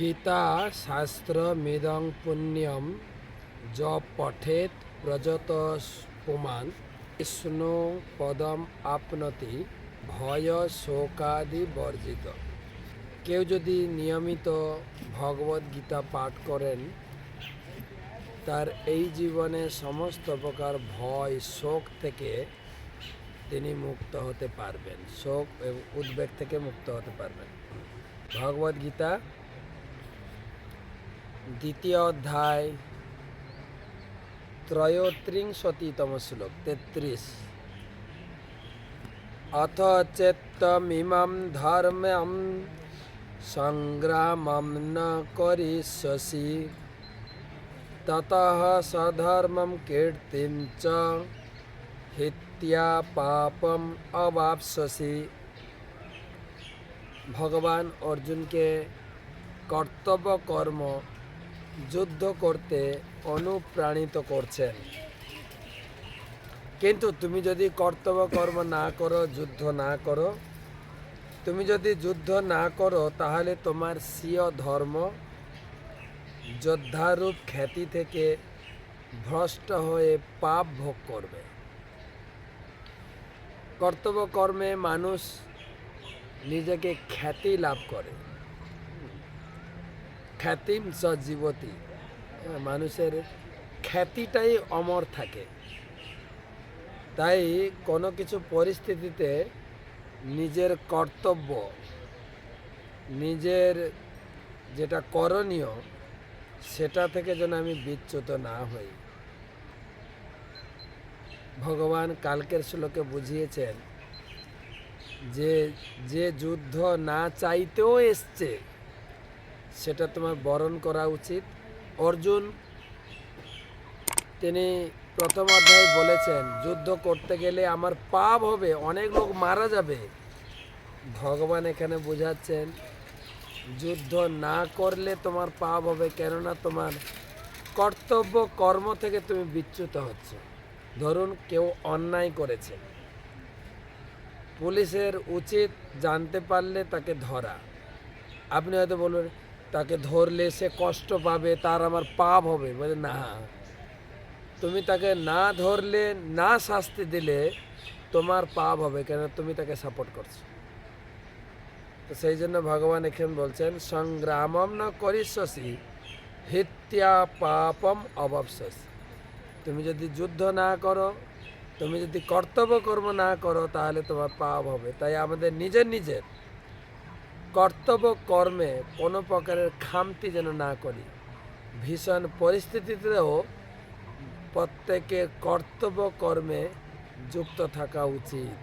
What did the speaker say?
গীতা, শাস্ত্র শাস্ত্রমিদং পুণ্যম য পঠেত প্রযত পুমান বিষ্ণু পদম আপনতি, ভয় শোকাদি বর্জিত। কেউ যদি নিয়মিত ভগবদ গীতা পাঠ করেন, তার এই জীবনে সমস্ত প্রকার ভয়, শোক থেকে তিনি মুক্ত হতে পারবেন। শোক এবং উদ্বেগ থেকে মুক্ত হতে পারবেন। ভগবদ গীতা দ্বিতীয় অধ্যায় ত্রয়োত্রিংশতিতম শ্লোক তেত্রিশ। অথ চেত্তমিমম ধর্মম সংগ্রামম ন করিষ্যসি, ততঃ সধর্মম কীর্তিম চ হিত্যা পাপম অবাপসি ভগবান অর্জুনকে কর্তব্য কর্ম যুদ্ধ করতে অনুপ্রাণিত করছেন। কিন্তু তুমি যদি কর্তব্য কর্ম না করো, যুদ্ধ না করো, তুমি যদি যুদ্ধ না করো, তাহলে তোমার স্বীয় ধর্ম যোদ্ধারূপ খ্যাতি থেকে ভ্রষ্ট হয়ে পাপ ভোগ করবে। কর্তব্য কর্মে মানুষ নিজেকে খ্যাতি লাভ করে। খ্যাতিম সজীবতী। মানুষের খ্যাতিটাই অমর থাকে। তাই কোনো কিছু পরিস্থিতিতে নিজের কর্তব্য, নিজের যেটা করণীয়, সেটা থেকে যেন আমি বিচ্যুত না হই। ভগবান কালকের শ্লোকে বুঝিয়েছেন যে যে যুদ্ধ না চাইতেও এসছে সেটা তোমার বরণ করা উচিত। অর্জুন, তিনি প্রথম অধ্যায়ে বলেছেন, যুদ্ধ করতে গেলে আমার পাপ হবে, অনেক লোক মারা যাবে। ভগবান এখানে বোঝাচ্ছেন, যুদ্ধ না করলে তোমার পাপ হবে, কেননা তোমার কর্তব্য, কর্ম থেকে তুমি বিচ্যুত হচ্ছে। ধরুন কেউ অন্যায় করেছে। পুলিশের উচিত জানতে পারলে তাকে ধরা। আপনি হয়তো বলবেন তাকে ধরলে সে কষ্ট পাবে, তার আমার পাপ হবে। বলে, না। তুমি তাকে না ধরলে, না শাস্তি দিলে তোমার পাপ হবে কেন তুমি তাকে সাপোর্ট করছ। তো সেই জন্য ভগবান এখানে বলছেন, সংগ্রামম না করিষ্যসি, হিত্যা পাপম অবশ্যসি তুমি যদি যুদ্ধ না করো, তুমি যদি কর্তব্য কর্ম না করো, তাহলে তোমার পাপ হবে। তাই আমাদের নিজের নিজের কর্তব্য কর্মে কোনো প্রকারের খামতি যেন না করি। ভীষণ পরিস্থিতিতেও প্রত্যেকের কর্তব্য কর্মে যুক্ত থাকা উচিত।